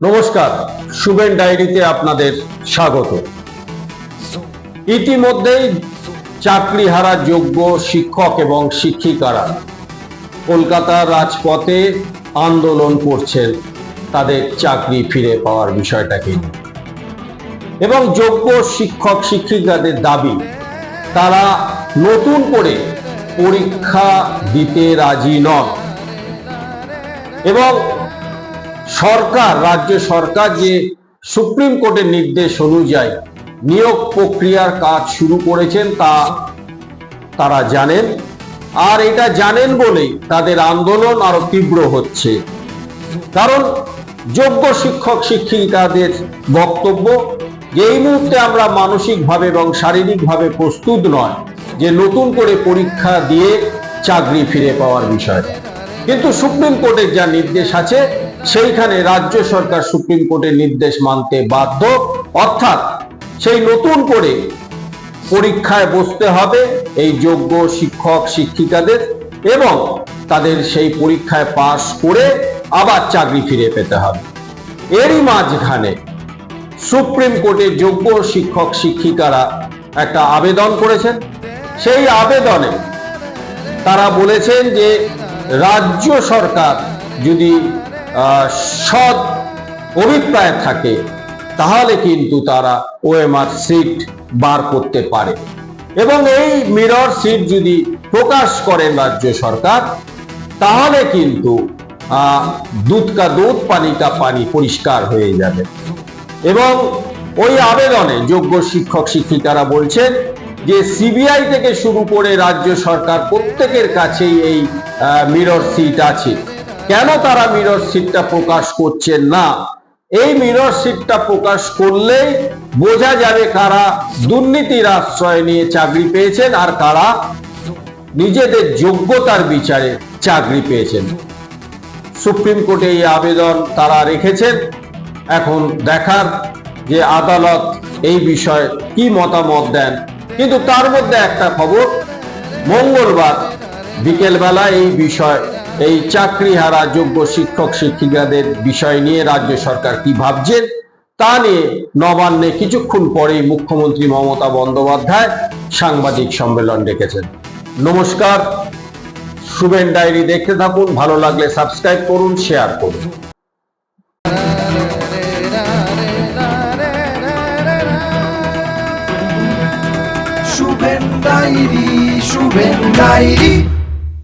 নমস্কার শুভেন ডায়েরিতে আপনাদের স্বাগত। ইতিমধ্যেই চাকরিহারা যোগ্য শিক্ষক এবং শিক্ষিকারা কলকাতার রাজপথে আন্দোলন করছেন, তাদের চাকরি ফিরে পাওয়ার বিষয়টাকে এবং যোগ্য শিক্ষক, শিক্ষিকাদের দাবি, তারা নতুন করে পরীক্ষা দিতে রাজি নন। এবং সরকার, রাজ্য সরকার যে সুপ্রিম কোর্টের নির্দেশ অনুযায়ী নিয়োগ প্রক্রিয়ার কাজ শুরু করেছেন তা তারা জানেন। আর এটা জানেন বলেই তাদের আন্দোলন আরও তীব্র হচ্ছে। কারণ যোগ্য শিক্ষক, শিক্ষিকাদের বক্তব্য যে এই মুহূর্তে আমরা মানসিকভাবে এবং শারীরিকভাবে প্রস্তুত নয় যে নতুন করে পরীক্ষা দিয়ে চাকরি ফিরে পাওয়ার বিষয়টা কিন্তু সুপ্রিম কোর্টের যা নির্দেশ আছে সেইখানে রাজ্য সরকার সুপ্রিম কোর্টের নির্দেশ মানতে বাধ্য। অর্থাৎ সেই নতুন করে পরীক্ষায় বসতে হবে এই যোগ্য শিক্ষক, শিক্ষিকাদের এবং তাদের সেই পরীক্ষায় পাশ করে আবার চাকরি ফিরে পেতে হবে। এরই মাঝখানে সুপ্রিম কোর্টে যোগ্য শিক্ষক, শিক্ষিকারা একটা আবেদন করেছেন। সেই আবেদনে তারা বলেছেন যে রাজ্য সরকার যদি সৎ অভিপ্রায় থাকে তাহলে কিন্তু তারা ওএমআর সিট বার করতে পারে। এবং এই মিরর সিট যদি প্রকাশ করেন রাজ্য সরকার তাহলে কিন্তু আহ, দুধ কা দুধ পানি কা পানি পরিষ্কার হয়ে যাবে। এবং ওই আবেদনে যোগ্য শিক্ষক শিক্ষিকারা বলছেন যে সিবিআই থেকে শুরু করে রাজ্য সরকার প্রত্যেকের কাছেই এই মিরর সিট আছে। কেন তারা মিরর সিটটা প্রকাশ করছেন না? এই মিরর সিটটা প্রকাশ করলেই বোঝা যাবে কারা দুর্নীতির আশ্রয় নিয়ে চাকরি পেয়েছেন আর কারা নিজেদের যোগ্যতার বিচারে চাকরি পেয়েছেন। সুপ্রিম কোর্টে এই আবেদন তারা রেখেছেন। এখন দেখার যে আদালত এই বিষয়ে কি মতামত দেন। কিন্তু তার মধ্যে একটা খবর, মঙ্গলবার বিকেলবেলা এই বিষয় এই চাকরিহারা যোগ্য শিক্ষক শিক্ষিকাদের বিষয় নিয়ে রাজ্য সরকার কি ভাবছেন তা নিয়ে নবান্নে কিছুক্ষণ পরেই মুখ্যমন্ত্রী মমতা বন্দ্যোপাধ্যায় সাংবাদিক সম্মেলন ডেকেছেন। নমস্কার, শুভেন ডায়েরি দেখতে থাকুন, ভালো লাগলে সাবস্ক্রাইব করুন, শেয়ার করুন। Shuven diary Shuven diary.